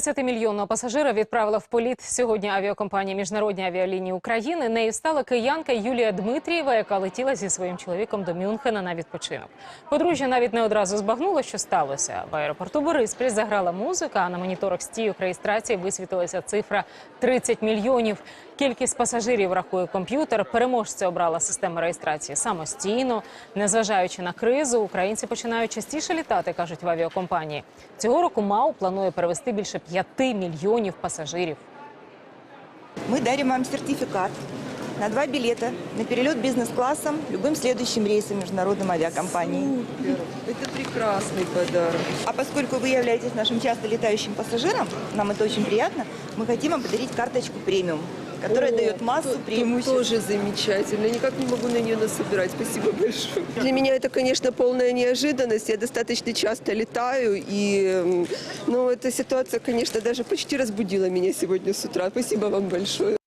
30-мільйонного пасажира відправила в політ сьогодні авіакомпанія Міжнародні авіалінії України. Нею стала киянка Юлія Дмитрієва, яка летіла зі своїм чоловіком до Мюнхена на відпочинок. Подружжя навіть не одразу збагнуло, що сталося. В аеропорту Бориспіль заграла музика, а на моніторах стійок реєстрації висвітилася цифра 30 мільйонів. Кількість пасажирів рахує комп'ютер. Переможця обрала система реєстрації самостійно. Незважаючи на кризу, українці починають частіше літати, кажуть в авіакомпанії. Цього року МАУ планує перевести більше 5 мільйонів пасажирів. Мы дарим вам сертификат на два билета на перелет бизнес-классом любым следующим рейсом международным авиакомпании. Супер. Это прекрасный подарок. А поскольку вы являетесь нашим часто летающим пассажиром, нам это очень приятно, мы хотим вам подарить карточку премиум, которая О, дает массу то- преимуществ. Тоже замечательно. Я никак не могу на нее насобирать. Спасибо большое. Для меня это, конечно, полная неожиданность. Я достаточно часто летаю. И ну, эта ситуация, конечно, даже почти разбудила меня сегодня с утра. Спасибо вам большое.